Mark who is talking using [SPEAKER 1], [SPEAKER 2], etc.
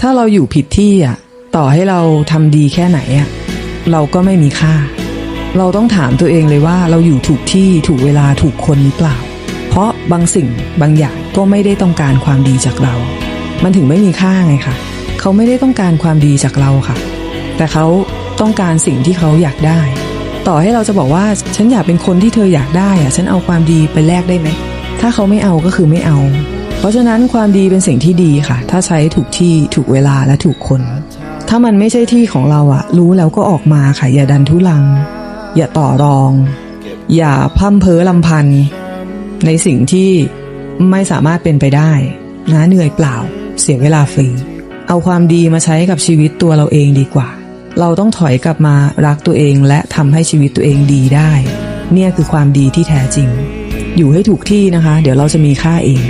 [SPEAKER 1] ถ้าเราอยู่ผิดที่อะ ต่อให้เราทำดีแค่ไหนอะ เราก็ไม่มีค่า เราต้องถามตัวเองเลยว่าเราอยู่ถูกที่ถูกเวลาถูกคนหรือเปล่า เพราะบางสิ่งบางอย่างก็ไม่ได้ต้องการความดีจากเรา มันถึงไม่มีค่าไงค่ะเขาไม่ได้ต้องการความดีจากเราค่ะ แต่เขาต้องการสิ่งที่เขาอยากได้ ต่อให้เราจะบอกว่าฉันอยากเป็นคนที่เธออยากได้อะฉันเอาความดีไปแลกได้ไหม ถ้าเขาไม่เอาก็คือไม่เอา เพราะฉะนั้นความดีเป็นสิ่งที่ดีค่ะ ถ้าใช้ถูกที่ถูกเวลาและถูกคน ถ้ามันไม่ใช่ที่ของเราอะรู้แล้วก็ออกมาค่ะ อย่าดันทุลัง อย่าต่อรอง อย่าพร่ำเพ้อลำพันในสิ่งที่ไม่สามารถเป็นไปได้นะเหนื่อยเปล่า เสียเวลาฟรีเอาความดีมาใช้กับชีวิตตัวเราเองดีกว่า เราต้องถอยกลับมารักตัวเองและทำให้ชีวิตตัวเองดีได้ เนี่ยคือความดีที่แท้จริง อยู่ให้ถูกที่นะคะ เดี๋ยวเราจะมีค่าเอง